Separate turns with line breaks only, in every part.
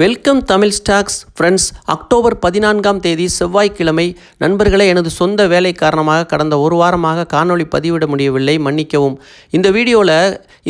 Welcome Tamil stocks friends. October பதினான்காம் தேதி செவ்வாய்க்கிழமை நண்பர்களே எனது சொந்த வேலை காரணமாக கடந்த ஒரு வாரமாக காணொளி பதிவிட முடியவில்லை மன்னிக்கவும். இந்த வீடியோவில்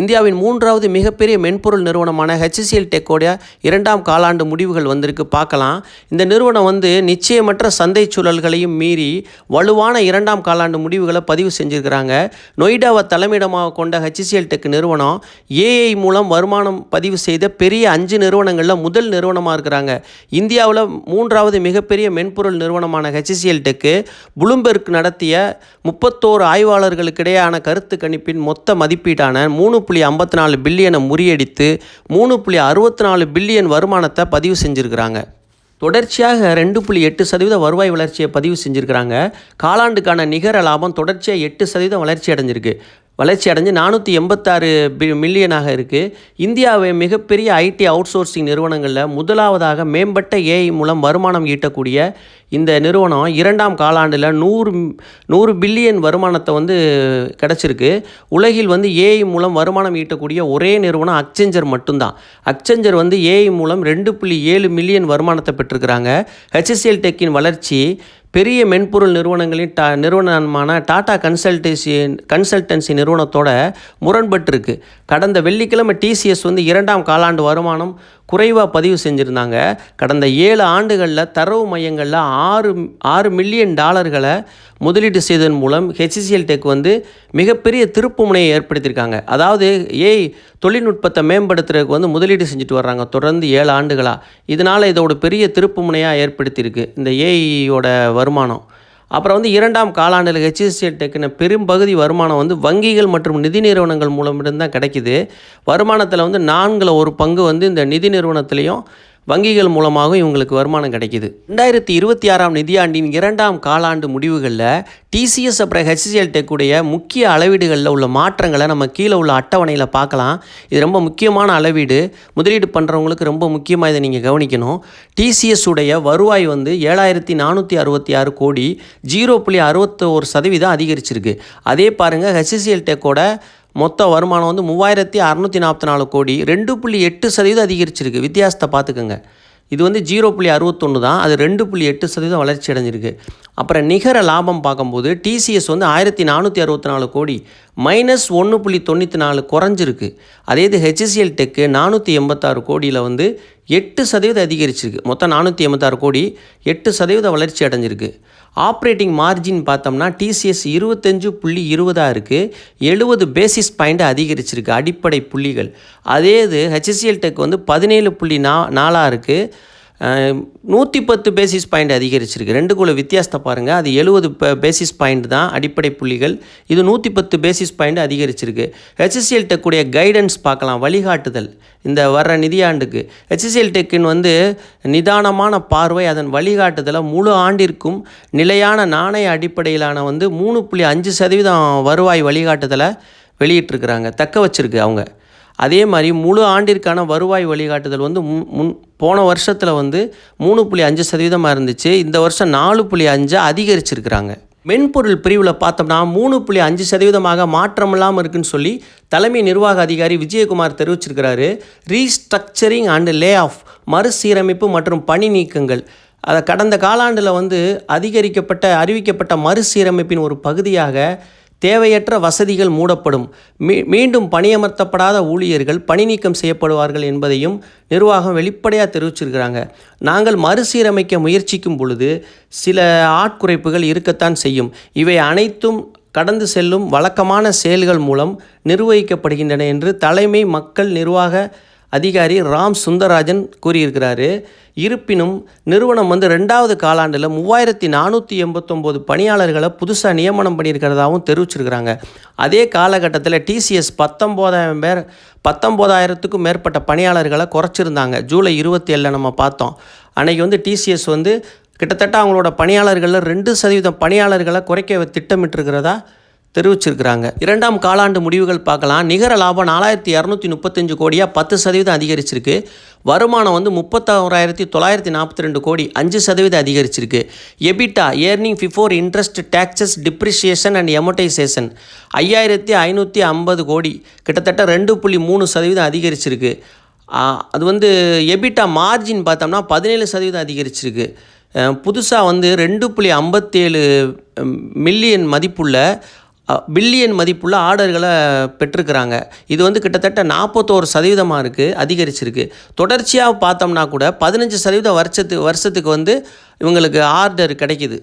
இந்தியாவின் மூன்றாவது மிகப்பெரிய மென்பொருள் நிறுவனமான ஹெச்சிசிஎல் டெக்கோடைய இரண்டாம் காலாண்டு முடிவுகள் வந்திருக்கு. பார்க்கலாம். இந்த நிறுவனம் வந்து நிச்சயமற்ற சந்தை சூழல்களையும் மீறி வலுவான இரண்டாம் காலாண்டு முடிவுகளை பதிவு செஞ்சுருக்கிறாங்க. நொய்டாவை தலைமையிடமாக கொண்ட ஹெச்சிசிஎல் டெக் நிறுவனம் ஏஐ மூலம் வருமானம் பதிவு செய்த பெரிய அஞ்சு நிறுவனங்களில் முதல் நிறுவனமாக இருக்கிறாங்க. இந்தியாவில் மூன்றாவது மிகப்பெரிய மென்பொருள் நிறுவனமான ஹெச்சிசிஎல் டெக்கு புளும்பெர்க் நடத்திய முப்பத்தோரு ஆய்வாளர்களுக்கிடையான கருத்து கணிப்பின் மொத்த மதிப்பீட்டான மூணு புள்ளி ஐம்பத்தி நாலு பில்லியனை முறியடித்து மூணு புள்ளி அறுபத்தி நாலு பில்லியன் வருமானத்தை பதிவு செஞ்சுருக்கிறாங்க. தொடர்ச்சியாக ரெண்டு புள்ளி எட்டு சதவீத வருவாய் வளர்ச்சியை பதிவு செஞ்சுருக்கிறாங்க. காலாண்டுக்கான நிகர லாபம் தொடர்ச்சியாக எட்டு சதவீதம் வளர்ச்சி அடைஞ்சிருக்கு. வளர்ச்சி அடைஞ்சு நானூற்றி எண்பத்தாறு பி மில்லியனாக இருக்குது இந்தியாவை மிகப்பெரிய ஐடி அவுட் சோர்சிங் நிறுவனங்களில் முதலாவதாக மேம்பட்ட ஏஐ மூலம் வருமானம் ஈட்டக்கூடிய இந்த நிறுவனம் இரண்டாம் காலாண்டில் நூறு நூறு பில்லியன் வருமானத்தை வந்து கிடச்சிருக்கு. உலகில் வந்து ஏஐ மூலம் வருமானம் ஈட்டக்கூடிய ஒரே நிறுவனம் அக்செஞ்சர் மட்டும்தான். அக்செஞ்சர் வந்து ஏஐ மூலம் ரெண்டு புள்ளி ஏழு மில்லியன் வருமானத்தை பெற்றிருக்கிறாங்க. ஹெச்எஸ்எல் டெக்கின் வளர்ச்சி பெரிய மென்பொருள் நிறுவனங்களின் டா நிறுவனமான டாடா கன்சல்டேசி கன்சல்டன்சி நிறுவனத்தோட முரண்பட்டிருக்கு. கடந்த வெள்ளிக்கிழமை டிசிஎஸ் வந்து இரண்டாம் காலாண்டு வருமானம் குறைவாக பதிவு செஞ்சுருந்தாங்க. கடந்த ஏழு ஆண்டுகளில் தரவு மையங்களில் ஆறு ஆறு மில்லியன் டாலர்களை முதலீடு செய்ததன் மூலம் ஹெச்சிசிஎல் டெக் வந்து மிகப்பெரிய திருப்பு முனையை ஏற்படுத்தியிருக்காங்க. அதாவது ஏய் தொழில்நுட்பத்தை மேம்படுத்துறதுக்கு வந்து முதலீடு செஞ்சுட்டு வர்றாங்க தொடர்ந்து ஏழு ஆண்டுகளாக இதனால் இதோட பெரிய திருப்பு முனையாக ஏற்படுத்தியிருக்கு இந்த ஏஐயோட வருமானம். அப்புறம் வந்து இரண்டாம் காலாண்டில் ஹெச்எஸ்சிஎல் டெக்கின பெரும்பகுதி வருமானம் வந்து வங்கிகள் மற்றும் நிதி நிறுவனங்கள் மூலமிருந்து தான் கிடைக்குது. வருமானத்தில் வந்து நான்கில் ஒரு பங்கு வந்து இந்த நிதி நிறுவனத்துலேயும் வங்கிகள் மூலமாகவும் இவங்களுக்கு வருமானம் கிடைக்கிது. ரெண்டாயிரத்தி இருபத்தி ஆறாம் நிதியாண்டின் இரண்டாம் காலாண்டு முடிவுகளில் டிசிஎஸ் அப்புறம் ஹெச்சிஎல் டெக்குடைய முக்கிய அளவீடுகளில் உள்ள மாற்றங்களை நம்ம கீழே உள்ள அட்டவணையில் பார்க்கலாம். இது ரொம்ப முக்கியமான அளவீடு. முதலீடு பண்ணுறவங்களுக்கு ரொம்ப முக்கியமாக இதை நீங்கள் கவனிக்கணும். டிசிஎஸ் உடைய வருவாய் வந்து ஏழாயிரத்தி நானூற்றி அறுபத்தி ஆறு கோடி ஜீரோ புள்ளி அறுபத்தோரு சதவீதம் அதிகரிச்சிருக்கு. அதே பாருங்கள் ஹெச்சிஎல் டெக்கோட மொத்த வருமானம் வந்து மூவாயிரத்தி அறநூற்றி நாற்பத்தி நாலு கோடி. ரெண்டு புள்ளி எட்டு சதவீதம் அதிகரிச்சிருக்கு. வித்தியாசத்தை பார்த்துக்கோங்க. இது வந்து ஜீரோ புள்ளி அறுபத்தொன்று தான். அது ரெண்டு புள்ளி எட்டு சதவீதம் வளர்ச்சி அடைஞ்சிருக்கு. அப்புறம் நிகர லாபம் பார்க்கும்போது டிசிஎஸ் வந்து ஆயிரத்தி நானூற்றி அறுபத்தி நாலு கோடி மைனஸ் ஒன்று புள்ளி தொண்ணூற்றி நாலு குறைஞ்சிருக்கு. அதே இது ஹெச்சிசிஎல் டெக்கு நானூற்றி எண்பத்தாறு கோடியில் வந்து எட்டு சதவீதம் அதிகரிச்சிருக்கு. மொத்தம் நானூற்றி எண்பத்தாறு கோடி எட்டு சதவீத வளர்ச்சி அடைஞ்சிருக்கு. ஆப்ரேட்டிங் மார்ஜின் பார்த்தோம்னா டிசிஎஸ் இருபத்தஞ்சு புள்ளி இருபதாக இருக்குது எழுபது பேசிஸ் பாயிண்ட் அதிகரிச்சிருக்கு. அடிப்படை புள்ளிகள். அதே இது ஹெச்சிசிஎல் டெக் வந்து பதினேழு புள்ளி நா நாலாக இருக்குது நூற்றி பத்து பேசிஸ் பாயிண்ட் அதிகரிச்சிருக்கு. ரெண்டுக்குள்ள வித்தியாசத்தை பாருங்கள் அது எழுபது பேசிஸ் பாயிண்ட் தான். அடிப்படை புள்ளிகள். இது நூற்றி பத்து பேசிஸ் பாயிண்ட் அதிகரிச்சிருக்கு ஹெச்சிசிஎல் டெக்குடைய கைடன்ஸ் பார்க்கலாம். வழிகாட்டுதல். இந்த வர்ற நிதியாண்டுக்கு. ஹெச்சிசிஎல் டெக்கின் வந்து நிதானமான பார்வை அதன் வழிகாட்டுதலை முழு ஆண்டிற்கும் நிலையான நாணய அடிப்படையிலான வந்து மூணு புள்ளி அஞ்சு சதவீதம் வருவாய் வழிகாட்டுதலை வெளியிட்டிருக்கிறாங்க. தக்க வச்சுருக்கு அவங்க. அதே மாதிரி முழு ஆண்டிற்கான வருவாய் வழிகாட்டுதல் வந்து முன் முன் போன வருஷத்தில் வந்து மூணு புள்ளி அஞ்சு சதவீதமாக இருந்துச்சு. இந்த வருஷம் நாலு புள்ளி அஞ்சு அதிகரிச்சிருக்கிறாங்க. மென்பொருள் பிரிவில் பார்த்தோம்னா மூணு புள்ளி அஞ்சு சதவீதமாக மாற்றம் இல்லாமல் இருக்குன்னு சொல்லி தலைமை நிர்வாக அதிகாரி விஜயகுமார் தெரிவிச்சிருக்கிறாரு. ரீஸ்ட்ரக்சரிங் அண்ட் லே ஆஃப் மறுசீரமைப்பு மற்றும் பணி நீக்கங்கள். அதை கடந்த காலாண்டில் வந்து அதிகரிக்கப்பட்ட அறிவிக்கப்பட்ட மறுசீரமைப்பின் ஒரு பகுதியாக தேவையற்ற வசதிகள் மூடப்படும். மீ மீண்டும் பணியமர்த்தப்படாத ஊழியர்கள் பணி நீக்கம் செய்யப்படுவார்கள் என்பதையும் நிர்வாகம் வெளிப்படையாக தெரிவிச்சிருக்கிறாங்க. நாங்கள் மறுசீரமைக்க முயற்சிக்கும் பொழுது சில ஆட்குறைப்புகள் இருக்கத்தான் செய்யும். இவை அனைத்தும் கடந்து செல்லும் வழக்கமான செயல்கள் மூலம் நிர்வகிக்கப்படுகின்றன என்று தலைமை மக்கள் நிர்வாக அதிகாரி ராம் சுந்தரராஜன் கூறியிருக்கிறாரு. இருப்பினும் நிறுவனம் வந்து ரெண்டாவது காலாண்டில் மூவாயிரத்தி நானூற்றி எண்பத்தொம்போது பணியாளர்களை புதுசாக நியமனம் பண்ணியிருக்கிறதாகவும் தெரிவிச்சிருக்கிறாங்க. அதே காலகட்டத்தில் டிசிஎஸ் பத்தொம்போதாயிரம் பேர் பத்தொம்போதாயிரத்துக்கும் மேற்பட்ட பணியாளர்களை குறைச்சிருந்தாங்க. ஜூலை இருபத்தி ஏழில் நம்ம பார்த்தோம். அன்றைக்கி வந்து டிசிஎஸ் வந்து கிட்டத்தட்ட அவங்களோட பணியாளர்களில் ரெண்டு சதவீதம் பணியாளர்களை குறைக்க திட்டமிட்டிருக்கிறதா தெரிவிச்சிருக்கிறாங்க. இரண்டாம் காலாண்டு முடிவுகள் பார்க்கலாம். நிகர லாபம் நாலாயிரத்தி இரநூத்தி முப்பத்தஞ்சு கோடியாக பத்து சதவீதம் அதிகரிச்சிருக்கு. வருமானம் வந்து முப்பத்தோராயிரத்தி தொள்ளாயிரத்தி நாற்பத்தி ரெண்டு கோடி அஞ்சு சதவீதம் அதிகரிச்சிருக்கு. EBITDA earning before interest taxes depreciation and amortisation ஐயாயிரத்தி ஐநூற்றி ஐம்பது கோடி. கிட்டத்தட்ட ரெண்டு புள்ளி மூணு சதவீதம் அதிகரிச்சிருக்கு. அது வந்து எபிட்டா மார்ஜின் பார்த்தோம்னா பதினேழு சதவீதம் அதிகரிச்சிருக்கு. புதுசாக வந்து ரெண்டு புள்ளி ஐம்பத்தேழு மில்லியன் மதிப்புள்ள பில்லியன் மதிப்புள்ள ஆர்டர்களை பெற்றிருக்கிறாங்க. இது வந்து கிட்டத்தட்ட நாற்பத்தோரு சதவீதமாக இருக்குது அதிகரிச்சிருக்கு. தொடர்ச்சியாக பார்த்தோம்னா கூட பதினஞ்சு சதவீதம் வருஷத்துக்கு வருஷத்துக்கு வந்து இவங்களுக்கு ஆர்டர் கிடைக்கிது.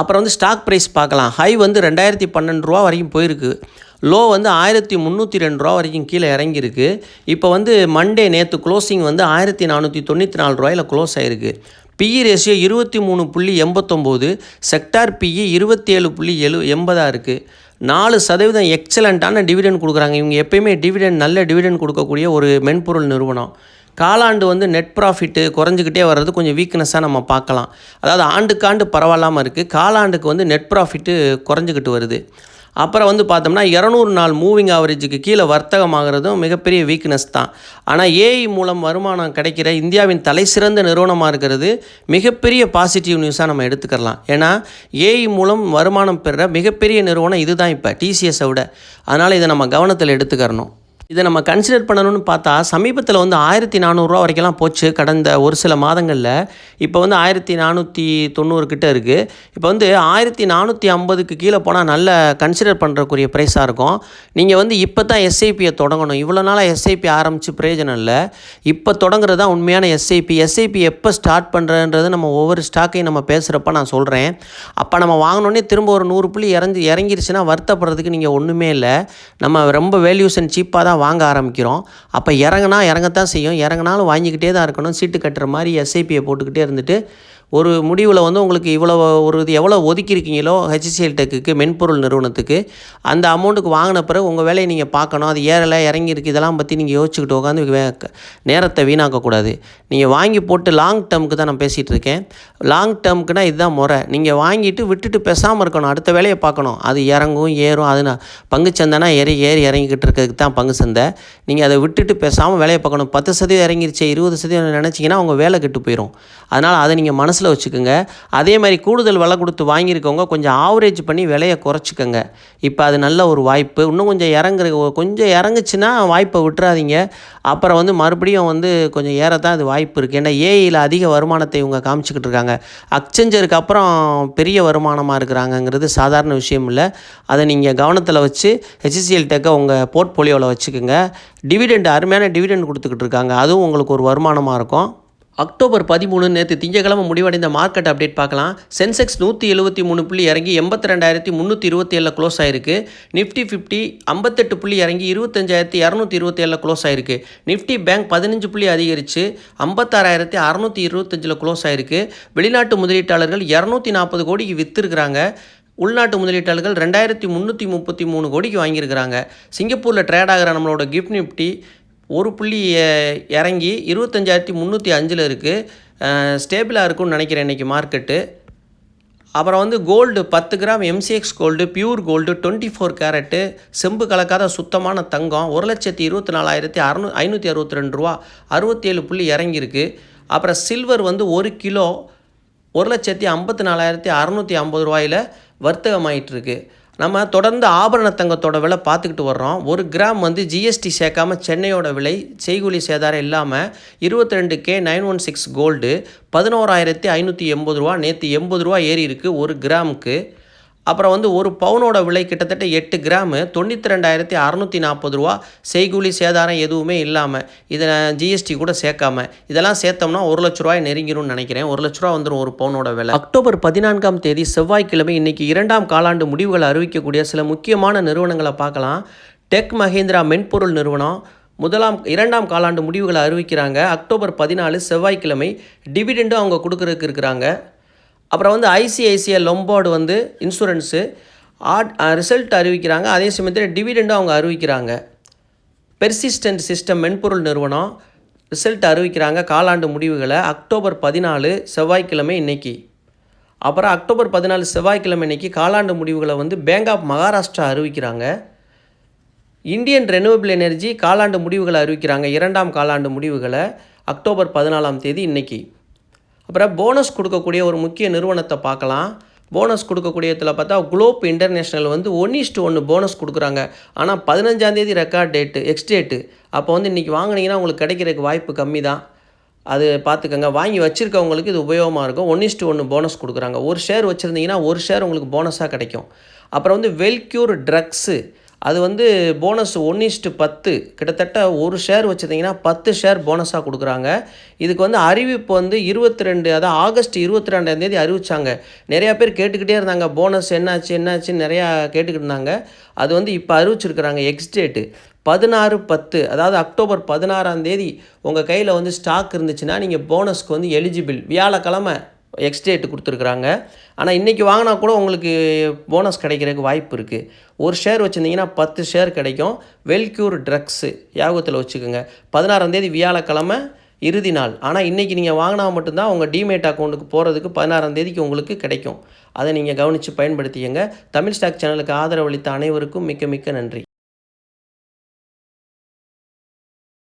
அப்புறம் வந்து ஸ்டாக் ப்ரைஸ் பார்க்கலாம். ஹை வந்து ரெண்டாயிரத்தி பன்னெண்டு ரூபா வரைக்கும் போயிருக்கு. லோ வந்து ஆயிரத்தி முந்நூற்றி ரெண்டு ரூபா வரைக்கும் கீழே இறங்கியிருக்கு. இப்போ வந்து மண்டே நேற்று க்ளோசிங் வந்து ஆயிரத்தி நானூற்றி தொண்ணூற்றி நாலு ரூபாயில் க்ளோஸ் ஆகிருக்கு பிஇ ரேஷியோ இருபத்தி மூணு புள்ளி எண்பத்தொம்போது செக்டார் பிஇ இருபத்தி ஏழு புள்ளி எழு எண்பதாக இருக்குது நாலு சதவீதம் எக்ஸலண்ட்டான டிவிடெண்ட் கொடுக்குறாங்க. இவங்க எப்பயுமே டிவிடெண்ட் நல்ல டிவிடெண்ட் கொடுக்கக்கூடிய ஒரு மென்பொருள் நிறுவனம். காலாண்டு வந்து நெட் ப்ராஃபிட்டு குறைஞ்சிக்கிட்டே வர்றது கொஞ்சம் வீக்னஸாக நம்ம பார்க்கலாம். அதாவது ஆண்டுக்காண்டு பரவாயில்லாமல் இருக்குது காலாண்டுக்கு வந்து நெட் ப்ராஃபிட்டு குறைஞ்சிக்கிட்டு வருது. அப்புறம் வந்து பார்த்தோம்னா இரநூறு நாள் மூவிங் ஆவரேஜுக்கு கீழே வர்த்தகமாகிறதும் மிகப்பெரிய வீக்னஸ் தான். ஆனால் ஏஐ மூலம் வருமானம் கிடைக்கிற இந்தியாவின் தலைசிறந்த நிறுவனமாக இருக்கிறது மிகப்பெரிய பாசிட்டிவ் நியூஸாக நம்ம எடுத்துக்கலாம் ஏன்னா ஏஐ மூலம் வருமானம் பெறுற மிகப்பெரிய நிறுவனம் இதுதான் இப்போ டிசிஎஸை விட. அதனால் இதை நம்ம கவனத்தில் எடுத்துக்கிறணும். இதை நம்ம கன்சிடர் பண்ணணும்னு பார்த்தா சமீபத்தில் வந்து ஆயிரத்தி நானூறுரூவா வரைக்கும்லாம் போச்சு கடந்த ஒரு சில மாதங்களில். இப்போ வந்து ஆயிரத்தி நானூற்றி தொண்ணூறு கிட்ட இருக்குது இப்போ வந்து ஆயிரத்தி நானூற்றி ஐம்பதுக்கு கீழே போனால் நல்ல கன்சிடர் பண்ணுறக்குரிய ப்ரைஸாக இருக்கும். நீங்கள் வந்து இப்போ தான் எஸ்ஐபியை தொடங்கணும். இவ்வளோ நாளாக எஸ்ஐபி ஆரம்பித்து பிரயோஜனம் இல்லை. இப்போ தொடங்குறது தான் உண்மையான எஸ்ஐபி எஸ்ஐபி எப்போ ஸ்டார்ட் பண்ணுறன்றது நம்ம ஒவ்வொரு ஸ்டாக்கையும் நம்ம பேசுகிறப்ப நான் சொல்கிறேன் அப்போ நம்ம வாங்கினோடனே திரும்ப ஒரு நூறு புள்ளி இறஞ்சி இறங்கிருச்சுன்னா வருத்தப்படுறதுக்கு நீங்கள் ஒன்றுமே இல்லை. நம்ம ரொம்ப வேல்யூஷன் சீப்பாக தான் வாங்க ஆரம்பிக்கிறோம். அப்போ இறங்குனா இறங்கத்தான் செய்யும். இறங்குனாலும் வாங்கிக்கிட்டே தான் இருக்கணும். சீட்டு கட்டுற மாதிரி எஸ்ஐபியை போட்டுக்கிட்டே இருந்துட்டு ஒரு முடிவில் வந்து உங்களுக்கு இவ்வளோ ஒரு இது எவ்வளோ ஒதுக்கியிருக்கீங்களோ ஹெச்சிசிஎல் டெக்குக்கு மென்பொருள் நிறுவனத்துக்கு அந்த அமௌண்ட்டுக்கு வாங்கின பிறகு உங்கள் வேலையை நீங்கள் பார்க்கணும். அது ஏறலை இறங்கியிருக்கு. இதெல்லாம் பற்றி நீங்கள் யோசிச்சுக்கிட்டு உட்காந்து வே நேரத்தை வீணாக்கக்கூடாது. நீங்கள் வாங்கி போட்டு லாங் டேர்முக்கு தான் நான் பேசிகிட்டு இருக்கேன். லாங் டேர்முக்குனா இதுதான் முறை. நீங்கள் வாங்கிட்டு விட்டுட்டு பேசாமல் இருக்கணும். அடுத்த வேலையை பார்க்கணும். அது இறங்கும் ஏறும். அது நான் பங்குச்சந்தைனா ஏறி ஏறி இறங்கிக்கிட்டு இருக்கிறதுக்கு தான் பங்கு சந்தை. நீங்கள் அதை விட்டுட்டு பேசாமல் வேலையை பார்க்கணும். பத்து சதவீதம் இறங்கிருச்சு இருபது சதவீதம் நினச்சிங்கன்னா உங்கள் வேலை கெட்டு போயிடும் அதனால் அதை நீங்கள் மனசில் வச்சுக்கோங்க. அதே மாதிரி கூடுதல் விலை கொடுத்து வாங்கியிருக்கவங்க கொஞ்சம் ஆவரேஜ் பண்ணி விலையை குறைச்சிக்கோங்க. இப்போ அது நல்ல ஒரு வாய்ப்பு. இன்னும் கொஞ்சம் இறங்குற கொஞ்சம் இறங்குச்சுன்னா வாய்ப்பை விட்டுறாதீங்க. அப்புறம் வந்து மறுபடியும் வந்து கொஞ்சம் ஏறத்தான் அது வாய்ப்பு இருக்குது ஏன்னா ஏஐயில் அதிக வருமானத்தை இவங்க காமிச்சிக்கிட்டு இருக்காங்க. அக்செஞ்சருக்கு அப்புறம் பெரிய வருமானமாக இருக்கிறாங்கங்கிறது சாதாரண விஷயம் இல்லை. அதை நீங்கள் கவனத்தில் வச்சு ஹெச்சிசிஎல் டெக்கை உங்கள் போர்ட்ஃபோலியோவில் வச்சுக்கோங்க. டிவிடெண்ட் அருமையான டிவிடெண்ட் கொடுத்துக்கிட்டு இருக்காங்க. அதுவும் உங்களுக்கு ஒரு வருமானமாக இருக்கும். அக்டோபர் பதிமூணு நேற்று திங்கக்கிழமை முடிவடைந்த மார்க்கெட் அப்டேட் பார்க்கலாம். சென்செக்ஸ் நூற்றி எழுபத்தி மூணு புள்ளி இறங்கி எண்பத்தி ரெண்டாயிரத்தி முந்நூற்றி இருபத்தி ஏழில் க்ளோஸ் ஆயிருக்கு. நிஃப்டி ஃபிஃப்டி ஐம்பத்தெட்டு புள்ளி இறங்கி இருபத்தஞ்சாயிரத்தி இரநூத்தி இருபத்தி ஏழில் க்ளோஸ் ஆயிருக்கு. நிஃப்டி பேங்க் பதினஞ்சு புள்ளி அதிகரித்து ஐம்பத்தாறாயிரத்தி அறநூற்றி இருபத்தஞ்சில் க்ளோஸ் ஆயிருக்கு. வெளிநாட்டு முதலீட்டாளர்கள் இரநூத்தி நாற்பது கோடிக்கு விற்றுருக்குறாங்க உள்நாட்டு முதலீட்டாளர்கள் ரெண்டாயிரத்தி முந்நூற்றி முப்பத்தி மூணு கோடிக்கு வாங்கியிருக்கிறாங்க. சிங்கப்பூரில் ட்ரேட் ஆகிற நம்மளோட கிஃப்ட் நிஃப்டி ஒரு புள்ளி இறங்கி இருபத்தஞ்சாயிரத்தி முந்நூற்றி அஞ்சில் இருக்குது ஸ்டேபிளாக இருக்கும்னு நினைக்கிறேன் இன்றைக்கி மார்க்கெட்டு அப்புறம் வந்து கோல்டு பத்து gram MCX gold pure gold twenty four carat செம்பு கலக்காத சுத்தமான தங்கம் ஒரு லட்சத்தி இருபத்தி நாலாயிரத்தி அறநூ ஐநூற்றி அறுபத்தி ரெண்டு ரூபா. அறுபத்தேழு புள்ளி இறங்கியிருக்கு. அப்புறம் சில்வர் வந்து ஒரு கிலோ ஒரு லட்சத்தி ஐம்பத்தி நாலாயிரத்தி அறநூற்றி ஐம்பது ரூபாயில் வர்த்தகமாயிட்டுருக்கு. நம்ம தொடர்ந்து ஆபரண தங்கத்தோட விலை பார்த்துக்கிட்டு வர்றோம். ஒரு கிராம் வந்து ஜிஎஸ்டி சேர்க்காம சென்னையோட விலை செய்கூலி சேதாரம் இல்லாமல் இருபத்தி ரெண்டு K nine one six gold பதினோராயிரத்தி ஐநூற்றி எண்பது ரூபா நேற்று எண்பது ரூபா ஏறி இருக்குது ஒரு கிராமுக்கு. அப்புறம் வந்து ஒரு பவுனோட விலை கிட்டத்தட்ட எட்டு கிராமு தொண்ணூற்றி ரெண்டாயிரத்தி அறநூற்றி நாற்பது ரூபா. செய்கூலி சேதாரம் எதுவுமே இல்லாமல் இதை ஜிஎஸ்டி கூட சேர்க்காம இதெல்லாம் சேர்த்தோம்னா ஒரு லட்ச ரூபாய் நெருங்கிடும்னு நினைக்கிறேன். ஒரு லட்ச ரூபா வந்துடும் ஒரு பவுனோட விலை. அக்டோபர் பதினான்காம் தேதி செவ்வாய்க்கிழமை இன்னைக்கு இரண்டாம் காலாண்டு முடிவுகளை அறிவிக்கக்கூடிய சில முக்கியமான நிறுவனங்களை பார்க்கலாம். டெக் மஹேந்திரா மென்பொருள் நிறுவனம் முதலாம் இரண்டாம் காலாண்டு முடிவுகளை அறிவிக்கிறாங்க. அக்டோபர் பதினாலு செவ்வாய்க்கிழமை டிவிடெண்டும் அவங்க கொடுக்குறதுக்கு இருக்கிறாங்க. அப்புறம் வந்து ஐசிஐசிஐ லொம்பார்டு வந்து இன்சூரன்ஸு ஆட் ரிசல்ட் அறிவிக்கிறாங்க. அதே சமயத்தில் டிவிடெண்டும் அவங்க அறிவிக்கிறாங்க. பெர்சிஸ்டன்ட் சிஸ்டம் மென்பொருள் நிறுவனம் ரிசல்ட் அறிவிக்கிறாங்க. காலாண்டு முடிவுகளை அக்டோபர் பதினாலு செவ்வாய்க்கிழமை இன்னைக்கு. அப்புறம் அக்டோபர் பதினாலு செவ்வாய்க்கிழமை இன்னைக்கு காலாண்டு முடிவுகளை வந்து பேங்க் ஆஃப் மகாராஷ்டிரா அறிவிக்கிறாங்க. இந்தியன் ரெனுவபிள் எனர்ஜி காலாண்டு முடிவுகளை அறிவிக்கிறாங்க. இரண்டாம் காலாண்டு முடிவுகளை அக்டோபர் பதினாலாம் தேதி இன்றைக்கி அப்புறம் போனஸ் கொடுக்கக்கூடிய ஒரு முக்கிய நிறுவனத்தை பார்க்கலாம். போனஸ் கொடுக்கக்கூடியதில் பார்த்தா குளோப் இன்டர்நேஷ்னல் வந்து ஒன் இஸ்ட்டு ஒன்று போனஸ் கொடுக்குறாங்க. ஆனால் பதினஞ்சாந்தேதி ரெக்கார்ட் டேட்டு எக்ஸ்டேட்டு அப்போ வந்து இன்றைக்கி வாங்கினீங்கன்னா உங்களுக்கு கிடைக்கிறதுக்கு வாய்ப்பு கம்மி தான் அது பார்த்துக்கோங்க. வாங்கி வச்சுருக்கவங்களுக்கு இது உபயோகமாக இருக்கும். ஒன் இஸ்ட்டு ஒன்று போனஸ் கொடுக்குறாங்க. ஒரு ஷேர் வச்சுருந்தீங்கன்னா ஒரு ஷேர் உங்களுக்கு போனஸாக கிடைக்கும். அப்புறம் வந்து வெல்க்யூர் ட்ரக்ஸு அது வந்து போனஸ் ஒன் இஸ்ட்டு பத்து. கிட்டத்தட்ட ஒரு ஷேர் வச்சுருந்தீங்கன்னா பத்து ஷேர் போனஸாக கொடுக்குறாங்க. இதுக்கு வந்து அறிவிப்பு வந்து இருபத்தி ரெண்டு அதான் ஆகஸ்ட் இருபத்தி ரெண்டாம் தேதி நிறையா பேர் கேட்டுக்கிட்டே இருந்தாங்க. போனஸ் என்னாச்சு என்னாச்சுன்னு நிறையா கேட்டுக்கிட்டு இருந்தாங்க. அது வந்து இப்போ அறிவிச்சிருக்கிறாங்க எக்ஸ்டேட்டு பதினாறு பத்து. அதாவது அக்டோபர் பதினாறாம் தேதி உங்கள் கையில் வந்து ஸ்டாக் இருந்துச்சுன்னா நீங்கள் போனஸ்க்கு வந்து எலிஜிபிள் வியாழக்கிழமை எக்ஸ்டேட்டு கொடுத்துருக்குறாங்க. ஆனால் இன்றைக்கி வாங்கினா கூட உங்களுக்கு போனஸ் கிடைக்கிறதுக்கு வாய்ப்பு இருக்குது ஒரு ஷேர் வச்சுருந்தீங்கன்னா பத்து ஷேர் கிடைக்கும். வெல்க்யூர் ட்ரக்ஸு யாபகத்தில் வச்சுக்கோங்க. பதினாறாம் தேதி வியாழக்கிழமை இறுதி நாள். ஆனால் இன்றைக்கி நீங்கள் வாங்கினா மட்டும்தான் உங்கள் டிமேட் அக்கௌண்ட்டுக்கு போகிறதுக்கு பதினாறாம் தேதிக்கு உங்களுக்கு கிடைக்கும். அதை நீங்கள் கவனித்து பயன்படுத்திக்கங்க. தமிழ் ஸ்டாக் சேனலுக்கு ஆதரவளித்த அனைவருக்கும் மிக்க மிக்க நன்றி.